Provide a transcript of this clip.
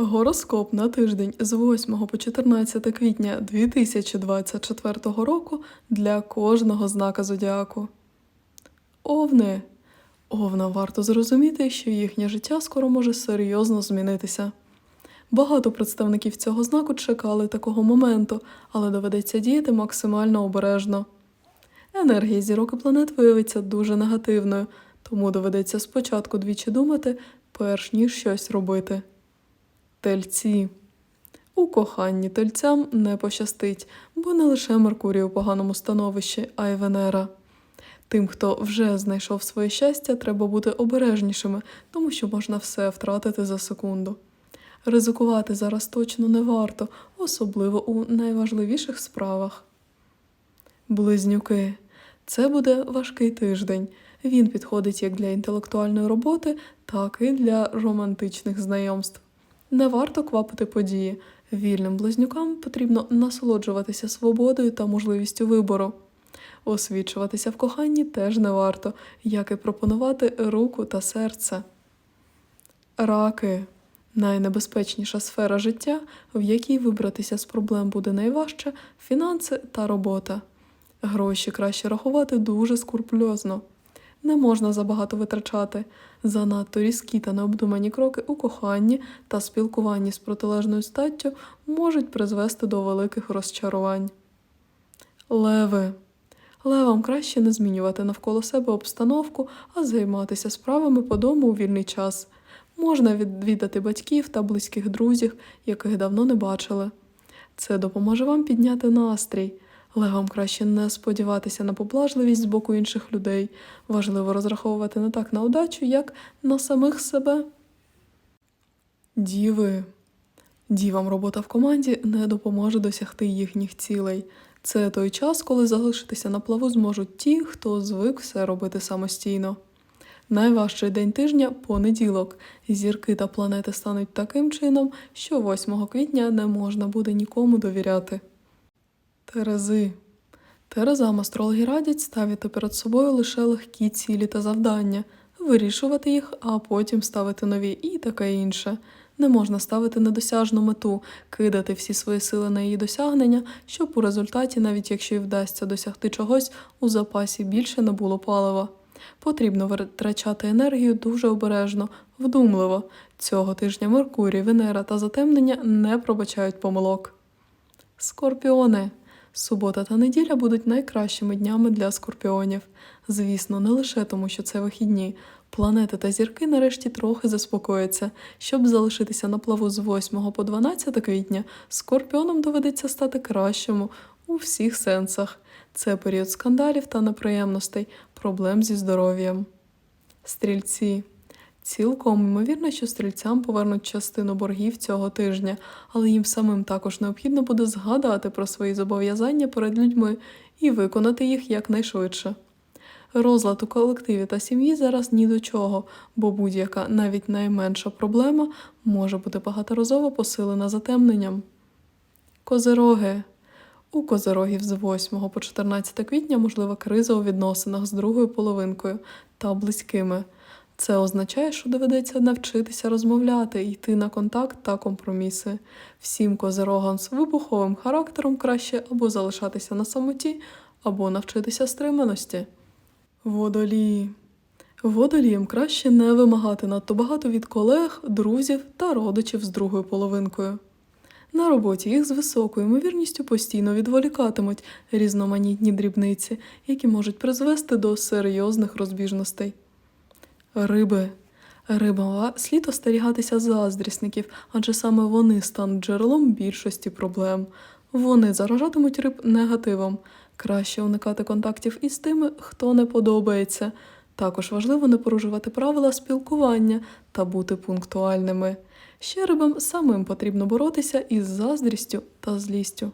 Гороскоп на тиждень з 8 по 14 квітня 2024 року для кожного знака зодіаку. Овни. Овнам варто зрозуміти, що їхнє життя скоро може серйозно змінитися. Багато представників цього знаку чекали такого моменту, але доведеться діяти максимально обережно. Енергія зірок і планет виявиться дуже негативною, тому доведеться спочатку двічі думати, перш ніж щось робити. Тельці. У коханні тельцям не пощастить, бо не лише Меркурій у поганому становищі, а й Венера. Тим, хто вже знайшов своє щастя, треба бути обережнішими, тому що можна все втратити за секунду. Ризикувати зараз точно не варто, особливо у найважливіших справах. Близнюки. Це буде важкий тиждень. Він підходить як для інтелектуальної роботи, так і для романтичних знайомств. Не варто квапити події. Вільним близнюкам потрібно насолоджуватися свободою та можливістю вибору. Освічуватися в коханні теж не варто, як і пропонувати руку та серце. Раки найнебезпечніша сфера життя, в якій вибратися з проблем буде найважче фінанси та робота. Гроші краще рахувати дуже скурпульозно. Не можна забагато витрачати. Занадто різкі та необдумані кроки у коханні та спілкуванні з протилежною статтю можуть призвести до великих розчарувань. Леви. Левам краще не змінювати навколо себе обстановку, а займатися справами по дому у вільний час. Можна відвідати батьків та близьких друзів, яких давно не бачили. Це допоможе вам підняти настрій. Левам краще не сподіватися на поблажливість з боку інших людей. Важливо розраховувати не так на удачу, як на самих себе. Діви. Дівам робота в команді не допоможе досягти їхніх цілей. Це той час, коли залишитися на плаву зможуть ті, хто звик все робити самостійно. Найважчий день тижня понеділок. Зірки та планети стануть таким чином, що 8 квітня не можна буде нікому довіряти. Терези. Терезам астрологи радять ставити перед собою лише легкі цілі та завдання, вирішувати їх, а потім ставити нові і таке інше. Не можна ставити недосяжну мету, кидати всі свої сили на її досягнення, щоб у результаті, навіть якщо й вдасться досягти чогось, у запасі більше не було палива. Потрібно витрачати енергію дуже обережно, вдумливо. Цього тижня Меркурій, Венера та затемнення не пробачають помилок. Скорпіони. Субота та неділя будуть найкращими днями для скорпіонів. Звісно, не лише тому, що це вихідні. Планети та зірки нарешті трохи заспокояться. Щоб залишитися на плаву з 8 по 12 квітня, скорпіонам доведеться стати кращим у всіх сенсах. Це період скандалів та неприємностей, проблем зі здоров'ям. Стрільці. Цілком ймовірно, що стрільцям повернуть частину боргів цього тижня, але їм самим також необхідно буде згадати про свої зобов'язання перед людьми і виконати їх якнайшвидше. Розлад у колективі та сім'ї зараз ні до чого, бо будь-яка, навіть найменша проблема може бути багаторазово посилена затемненням. Козероги. У козерогів з 8 по 14 квітня можлива криза у відносинах з другою половинкою та близькими. Це означає, що доведеться навчитися розмовляти, йти на контакт та компроміси. Всім козерогам з вибуховим характером краще або залишатися на самоті, або навчитися стриманості. Водолії. Водоліям краще не вимагати надто багато від колег, друзів та родичів з другою половинкою. На роботі їх з високою ймовірністю постійно відволікатимуть різноманітні дрібниці, які можуть призвести до серйозних розбіжностей. Риби. Рибам слід остерігатися заздрісників, адже саме вони стануть джерелом більшості проблем. Вони заражатимуть риб негативом. Краще уникати контактів із тими, хто не подобається. Також важливо не порушувати правила спілкування та бути пунктуальними. Ще рибам самим потрібно боротися із заздрістю та злістю.